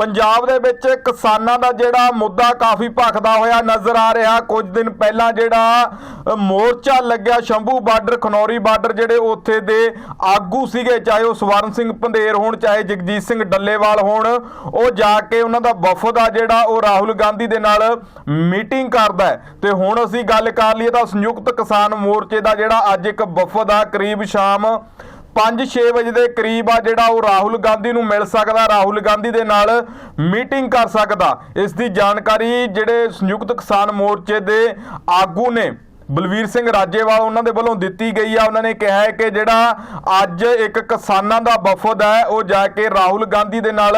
ਪੰਜਾਬ ਦੇ ਵਿੱਚ ਕਿਸਾਨਾਂ ਦਾ ਜਿਹੜਾ ਮੁੱਦਾ ਕਾਫੀ ਭਖਦਾ ਹੋਇਆ ਨਜ਼ਰ ਆ ਰਿਹਾ। ਕੁਝ ਦਿਨ ਪਹਿਲਾਂ ਜਿਹੜਾ ਮੋਰਚਾ ਲੱਗਿਆ ਸ਼ੰਭੂ ਬਾਰਡਰ, ਖਨੌਰੀ ਬਾਰਡਰ ਜਿਹੜੇ ਉੱਥੇ ਦੇ ਆਗੂ ਸੀਗੇ, ਚਾਹੇ ਉਹ ਸਵਰਨ ਸਿੰਘ ਪੰਧੇਰ ਹੋਣ, ਚਾਹੇ ਜਗਜੀਤ ਸਿੰਘ ਡੱਲੇਵਾਲ ਹੋਣ, ਉਹ ਜਾ ਕੇ ਉਹਨਾਂ ਦਾ ਵਫਦ ਆ ਜਿਹੜਾ, ਉਹ ਰਾਹੁਲ ਗਾਂਧੀ ਦੇ ਨਾਲ ਮੀਟਿੰਗ ਕਰਦਾ ਹੈ। ਤੇ ਹੁਣ ਅਸੀਂ ਗੱਲ ਕਰ ਲਈਏ ਤਾਂ ਸੰਯੁਕਤ ਕਿਸਾਨ ਮੋਰਚੇ ਦਾ ਜਿਹੜਾ ਅੱਜ ਇੱਕ ਵਫਦ ਆ, ਕਰੀਬ ਸ਼ਾਮ 5-6 ਵਜੇ ਦੇ ਕਰੀਬ ਆ ਜਿਹੜਾ ਉਹ ਰਾਹੁਲ ਗਾਂਧੀ ਨੂੰ ਮਿਲ ਸਕਦਾ, ਰਾਹੁਲ ਗਾਂਧੀ ਦੇ ਨਾਲ ਮੀਟਿੰਗ ਕਰ ਸਕਦਾ। ਇਸ ਦੀ ਜਾਣਕਾਰੀ ਜਿਹੜੇ ਸੰਯੁਕਤ ਕਿਸਾਨ ਮੋਰਚੇ ਦੇ ਆਗੂ ਨੇ, ਬਲਵੀਰ ਸਿੰਘ ਰਾਜੇਵਾਲ, ਉਹਨਾਂ ਦੇ ਵੱਲੋਂ ਦਿੱਤੀ ਗਈ ਆ। ਉਹਨਾਂ ਨੇ ਕਿਹਾ ਹੈ ਕਿ ਜਿਹੜਾ ਅੱਜ ਇੱਕ ਕਿਸਾਨਾਂ ਦਾ ਵਫਦ ਹੈ, ਉਹ ਜਾ ਕੇ ਰਾਹੁਲ ਗਾਂਧੀ ਦੇ ਨਾਲ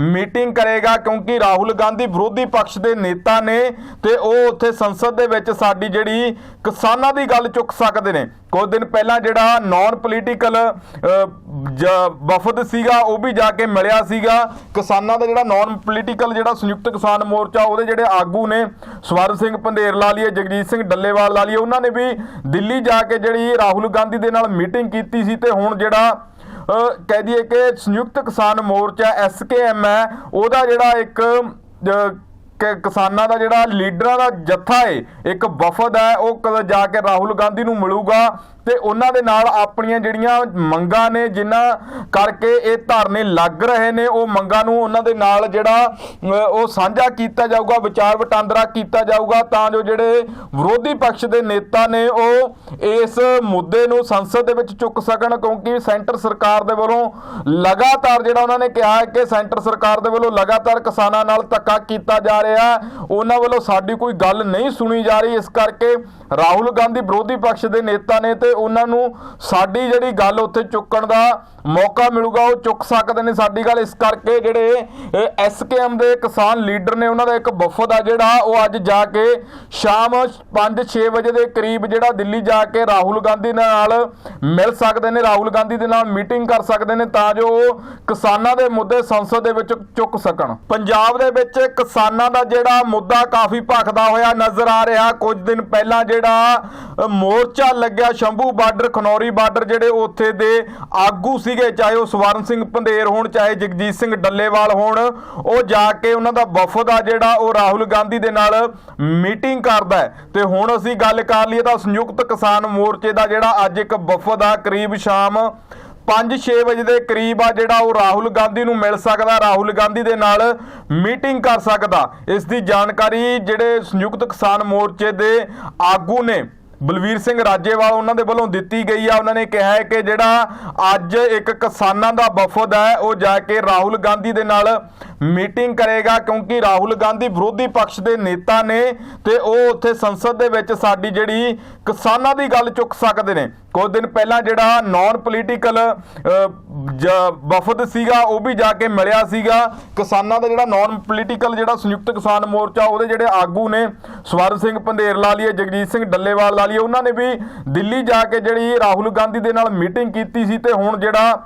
ਮੀਟਿੰਗ ਕਰੇਗਾ ਕਿਉਂਕਿ ਰਾਹੁਲ ਗਾਂਧੀ ਵਿਰੋਧੀ ਪਕਸ਼ ਦੇ ਨੇਤਾ ਨੇ ਤੇ ਉਹ ਉੱਥੇ ਸੰਸਦ ਦੇ ਵਿੱਚ ਸਾਡੀ ਜਿਹੜੀ ਕਿਸਾਨਾਂ ਦੀ ਗੱਲ ਚੁੱਕ ਸਕਦੇ ਨੇ। ਕੁਝ ਦਿਨ ਪਹਿਲਾਂ ਜਿਹੜਾ ਨਾਨ ਪੋਲੀਟੀਕਲ ਵਫਦ ਸੀਗਾ, ਉਹ ਵੀ ਜਾ ਕੇ ਮਿਲਿਆ ਸੀਗਾ। ਕਿਸਾਨਾਂ ਦਾ ਜਿਹੜਾ ਨਾਨ ਪੋਲੀਟੀਕਲ ਜਿਹੜਾ ਸੰਯੁਕਤ ਕਿਸਾਨ ਮੋਰਚਾ, ਉਹਦੇ ਜਿਹੜੇ ਆਗੂ ਨੇ, ਸਵਰਨ ਸਿੰਘ ਪੰਧੇਰ ਲਾ ਲਈਏ, ਜਗਜੀਤ ਸਿੰਘ ਡੱਲੇਵਾਲ ਲਾ ਲਈਏ, ਉਹਨਾਂ ਨੇ ਵੀ ਦਿੱਲੀ ਜਾ ਕੇ ਜਿਹੜੀ ਰਾਹੁਲ ਗਾਂਧੀ ਦੇ ਨਾਲ ਮੀਟਿੰਗ ਕੀਤੀ ਸੀ ਤੇ ਹੁਣ ਜਿਹੜਾ ਕਹਿ ਦਈਏ ਕਿ ਸੰਯੁਕਤ ਕਿਸਾਨ ਮੋਰਚਾ ਐਸਕੇਐਮ ਹੈ। ਉਹਦਾ ਜਿਹੜਾ ਇੱਕ ਅ, ਕਿ ਕਿਸਾਨਾਂ ਦਾ ਜਿਹੜਾ ਲੀਡਰਾਂ ਦਾ ਜੱਥਾ ਹੈ ਇੱਕ ਵਫਦ ਹੈ। ਉਹ ਕਦੇ ਜਾ ਕੇ ਰਾਹੁਲ ਗਾਂਧੀ ਨੂੰ ਮਿਲੂਗਾ। ਤੇ ਉਹਨਾਂ ਦੇ ਨਾਲ ਆਪਣੀਆਂ ਜਿਹੜੀਆਂ ਮੰਗਾਂ ਨੇ, ਜਿਨ੍ਹਾਂ ਕਰਕੇ ਇਹ ਧਰਨੇ ਲੱਗ ਰਹੇ ਨੇ, ਉਹ ਮੰਗਾਂ ਨੂੰ ਉਹਨਾਂ ਦੇ ਨਾਲ ਜਿਹੜਾ ਉਹ ਸਾਂਝਾ ਕੀਤਾ ਜਾਊਗਾ, ਵਿਚਾਰ ਵਟਾਂਦਰਾ ਕੀਤਾ ਜਾਊਗਾ, ਤਾਂ ਜੋ ਜਿਹੜੇ ਵਿਰੋਧੀ ਪਕਸ਼ ਦੇ ਨੇਤਾ ਨੇ, ਉਹ ਇਸ ਮੁੱਦੇ ਨੂੰ ਸੰਸਦ ਦੇ ਵਿੱਚ ਚੁੱਕ ਸਕਣ, ਕਿਉਂਕਿ ਸੈਂਟਰ ਸਰਕਾਰ ਦੇ ਵੱਲੋਂ ਲਗਾਤਾਰ ਜਿਹੜਾ ਉਹਨਾਂ ਨੇ ਕਿਹਾ ਹੈ ਕਿ ਸੈਂਟਰ ਸਰਕਾਰ ਦੇ ਵੱਲੋਂ ਲਗਾਤਾਰ ਕਿਸਾਨਾਂ ਨਾਲ ਧੱਕਾ ਕੀਤਾ ਜਾ ਰਿਹਾ ਉਹਨਾਂ ਵੱਲੋਂ ਸਾਡੀ ਕੋਈ ਗੱਲ ਨਹੀਂ ਸੁਣੀ ਜਾ ਰਹੀ, ਇਸ ਕਰਕੇ ਰਾਹੁਲ ਗਾਂਧੀ ਵਿਰੋਧੀ ਪਕਸ਼ ਦੇ ਨੇਤਾ ਨੇ ਤੇ ਉਹਨਾਂ ਨੂੰ ਸਾਡੀ ਜਿਹੜੀ ਗੱਲ ਉੱਥੇ ਚੁੱਕਣ ਦਾ ਮੌਕਾ ਮਿਲੂਗਾ, ਉਹ ਚੁੱਕ ਸਕਦੇ ਨੇ ਸਾਡੀ ਗੱਲ। ਇਸ ਕਰਕੇ ਜਿਹੜੇ ਐਸਕੇਐਮ ਦੇ ਕਿਸਾਨ ਲੀਡਰ ਨੇ, ਉਹਨਾਂ ਦਾ ਇੱਕ ਵਫਦ ਆ ਜਿਹੜਾ, ਉਹ ਅੱਜ ਜਾ ਕੇ ਸ਼ਾਮ 5-6 ਵਜੇ ਦੇ ਕਰੀਬ ਜਿਹੜਾ ਦਿੱਲੀ ਜਾ ਕੇ ਰਾਹੁਲ ਗਾਂਧੀ ਨਾਲ ਮਿਲ ਸਕਦੇ ਨੇ, ਰਾਹੁਲ ਗਾਂਧੀ ਦੇ ਨਾਲ ਮੀਟਿੰਗ ਕਰ ਸਕਦੇ ਨੇ, ਤਾਂ ਜੋ ਕਿਸਾਨਾਂ ਦੇ ਮੁੱਦੇ ਸੰਸਦ ਦੇ ਵਿੱਚ ਚੁੱਕ ਸਕਣ। ਪੰਜਾਬ ਦੇ ਵਿੱਚ ਕਿਸਾਨਾਂ ਦਾ ਜਿਹੜਾ ਮੁੱਦਾ ਕਾਫੀ ਭਖਦਾ ਹੋਇਆ ਨਜ਼ਰ ਆ ਰਿਹਾ। ਕੁਝ ਦਿਨ ਪਹਿਲਾਂ ਜਿਹੜਾ ਮੋਰਚਾ ਲੱਗਿਆ ਸ਼ੰਭੂ ਬਾਰਡਰ, ਖਨੌਰੀ ਬਾਰਡਰ ਜਿਹੜੇ ਉੱਥੇ ਦੇ ਆਗੂ ਸੀਗੇ, ਚਾਹੇ ਉਹ ਸਵਰਨ ਸਿੰਘ ਪੰਧੇਰ ਹੋਣ, ਚਾਹੇ ਜਗਜੀਤ ਸਿੰਘ ਡੱਲੇਵਾਲ ਹੋਣ, ਉਹ ਜਾ ਕੇ ਉਹਨਾਂ ਦਾ ਵਫਦ ਆ ਜਿਹੜਾ ਉਹ ਰਾਹੁਲ ਗਾਂਧੀ ਦੇ ਨਾਲ ਮੀਟਿੰਗ ਕਰਦਾ ਹੈ। ਤੇ ਹੁਣ ਅਸੀਂ ਗੱਲ ਕਰ ਲਈਏ ਤਾਂ ਸੰਯੁਕਤ ਕਿਸਾਨ ਮੋਰਚੇ ਦਾ ਜਿਹੜਾ ਅੱਜ ਇੱਕ ਵਫਦ ਆ, ਕਰੀਬ ਸ਼ਾਮ 5-6 ਵਜੇ ਦੇ ਕਰੀਬ ਆ ਜਿਹੜਾ ਉਹ ਰਾਹੁਲ ਗਾਂਧੀ ਨੂੰ ਮਿਲ ਸਕਦਾ, ਰਾਹੁਲ ਗਾਂਧੀ ਦੇ ਨਾਲ ਮੀਟਿੰਗ ਕਰ ਸਕਦਾ। ਇਸ ਦੀ ਜਾਣਕਾਰੀ ਜਿਹੜੇ ਸੰਯੁਕਤ ਕਿਸਾਨ ਮੋਰਚੇ ਦੇ ਆਗੂ ਨੇ ਬਲਵੀਰ ਸਿੰਘ ਰਾਜੇਵਾਲ ਉਹਨਾਂ ਦੇ ਵੱਲੋਂ ਦਿੱਤੀ ਗਈ ਆ। ਉਹਨਾਂ ਨੇ ਕਿਹਾ ਹੈ ਕਿ ਜਿਹੜਾ ਅੱਜ ਇੱਕ ਕਿਸਾਨਾਂ ਦਾ ਵਫਦ ਹੈ, ਉਹ ਜਾ ਕੇ ਰਾਹੁਲ ਗਾਂਧੀ ਦੇ ਨਾਲ ਮੀਟਿੰਗ ਕਰੇਗਾ ਕਿਉਂਕਿ ਰਾਹੁਲ ਗਾਂਧੀ ਵਿਰੋਧੀ ਪਕਸ਼ ਦੇ ਨੇਤਾ ਨੇ ਤੇ ਉਹ ਉੱਥੇ ਸੰਸਦ ਦੇ ਵਿੱਚ ਸਾਡੀ ਜਿਹੜੀ ਕਿਸਾਨਾਂ ਦੀ ਗੱਲ ਚੁੱਕ ਸਕਦੇ ਨੇ। ਕੁਝ ਦਿਨ ਪਹਿਲਾਂ ਜਿਹੜਾ ਨਾਨ ਪੋਲੀਟੀਕਲ ਵਫਦ ਸੀਗਾ, ਉਹ ਵੀ ਜਾ ਕੇ ਮਿਲਿਆ ਸੀਗਾ। ਕਿਸਾਨਾਂ ਦਾ ਜਿਹੜਾ ਨਾਨ ਪੋਲੀਟੀਕਲ ਜਿਹੜਾ ਸੰਯੁਕਤ ਕਿਸਾਨ ਮੋਰਚਾ, ਉਹਦੇ ਜਿਹੜੇ ਆਗੂ ਨੇ ਸਵਰਨ ਸਿੰਘ ਪੰਧੇਰ ਲਾ ਲਈਏ, ਜਗਜੀਤ ਸਿੰਘ ਡੱਲੇਵਾਲ ਲਾ ਲਈਏ, ਉਹਨਾਂ ਨੇ ਵੀ ਦਿੱਲੀ ਜਾ ਕੇ ਜਿਹੜੀ ਰਾਹੁਲ ਗਾਂਧੀ ਦੇ ਨਾਲ ਮੀਟਿੰਗ ਕੀਤੀ ਸੀ ਤੇ ਹੁਣ ਜਿਹੜਾ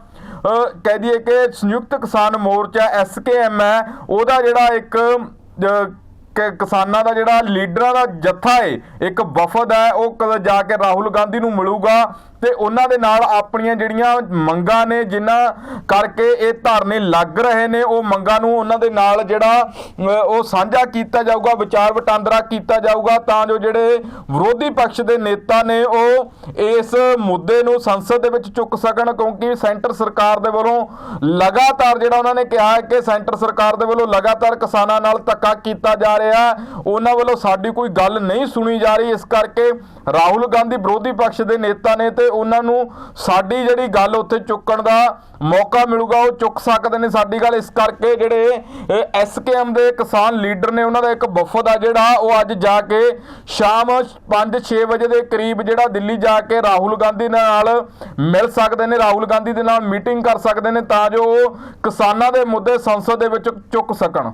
ਕਹਿ ਦਈਏ ਕਿ ਸੰਯੁਕਤ ਕਿਸਾਨ ਮੋਰਚਾ ਐਸਕੇਐਮ ਹੈ, ਉਹਦਾ ਜਿਹੜਾ ਇੱਕ ਕਿ, ਕਿਸਾਨਾਂ ਦਾ ਜਿਹੜਾ ਲੀਡਰਾਂ ਦਾ ਜੱਥਾ ਹੈ ਇੱਕ ਵਫਦ ਹੈ, ਉਹ ਕਦੇ ਜਾ ਕੇ ਰਾਹੁਲ ਗਾਂਧੀ ਨੂੰ ਮਿਲੂਗਾ। ਤੇ ਉਹਨਾਂ ਦੇ ਨਾਲ ਆਪਣੀਆਂ ਜਿਹੜੀਆਂ ਮੰਗਾਂ ਨੇ, ਜਿਨ੍ਹਾਂ ਕਰਕੇ ਇਹ ਧਰਨੇ ਲੱਗ ਰਹੇ ਨੇ, ਉਹ ਮੰਗਾਂ ਨੂੰ ਉਹਨਾਂ ਦੇ ਨਾਲ ਜਿਹੜਾ ਉਹ ਸਾਂਝਾ ਕੀਤਾ ਜਾਊਗਾ, ਵਿਚਾਰ ਵਟਾਂਦਰਾ ਕੀਤਾ ਜਾਊਗਾ, ਤਾਂ ਜੋ ਜਿਹੜੇ ਵਿਰੋਧੀ ਪਕਸ਼ ਦੇ ਨੇਤਾ ਨੇ, ਉਹ ਇਸ ਮੁੱਦੇ ਨੂੰ ਸੰਸਦ ਦੇ ਵਿੱਚ ਚੁੱਕ ਸਕਣ, ਕਿਉਂਕਿ ਸੈਂਟਰ ਸਰਕਾਰ ਦੇ ਵੱਲੋਂ ਲਗਾਤਾਰ ਜਿਹੜਾ ਉਹਨਾਂ ਨੇ ਕਿਹਾ ਹੈ ਕਿ ਸੈਂਟਰ ਸਰਕਾਰ ਦੇ ਵੱਲੋਂ ਲਗਾਤਾਰ ਕਿਸਾਨਾਂ ਨਾਲ ਧੱਕਾ ਕੀਤਾ ਜਾ ਰਿਹਾ ਉਹਨਾਂ ਵੱਲੋਂ ਸਾਡੀ ਕੋਈ ਗੱਲ ਨਹੀਂ ਸੁਣੀ ਜਾ ਰਹੀ, ਇਸ ਕਰਕੇ ਰਾਹੁਲ ਗਾਂਧੀ ਵਿਰੋਧੀ ਪਕਸ਼ ਦੇ ਨੇਤਾ ਨੇ ਤੇ ਉਹਨਾਂ ਨੂੰ ਸਾਡੀ ਜਿਹੜੀ ਗੱਲ ਉੱਥੇ ਚੁੱਕਣ ਦਾ ਮੌਕਾ ਮਿਲੂਗਾ, ਉਹ ਚੁੱਕ ਸਕਦੇ ਨੇ ਸਾਡੀ ਗੱਲ। ਇਸ ਕਰਕੇ ਜਿਹੜੇ ਐਸਕੇਐਮ ਦੇ ਕਿਸਾਨ ਲੀਡਰ ਨੇ, ਉਹਨਾਂ ਦਾ ਇੱਕ ਵਫਦ ਆ ਜਿਹੜਾ, ਉਹ ਅੱਜ ਜਾ ਕੇ ਸ਼ਾਮ 5-6 ਵਜੇ ਦੇ ਕਰੀਬ ਜਿਹੜਾ ਦਿੱਲੀ ਜਾ ਕੇ ਰਾਹੁਲ ਗਾਂਧੀ ਨਾਲ ਮਿਲ ਸਕਦੇ ਨੇ, ਰਾਹੁਲ ਗਾਂਧੀ ਦੇ ਨਾਲ ਮੀਟਿੰਗ ਕਰ ਸਕਦੇ ਨੇ, ਤਾਂ ਜੋ ਉਹ ਕਿਸਾਨਾਂ ਦੇ ਮੁੱਦੇ ਸੰਸਦ ਦੇ ਵਿੱਚ ਚੁੱਕ ਸਕਣ।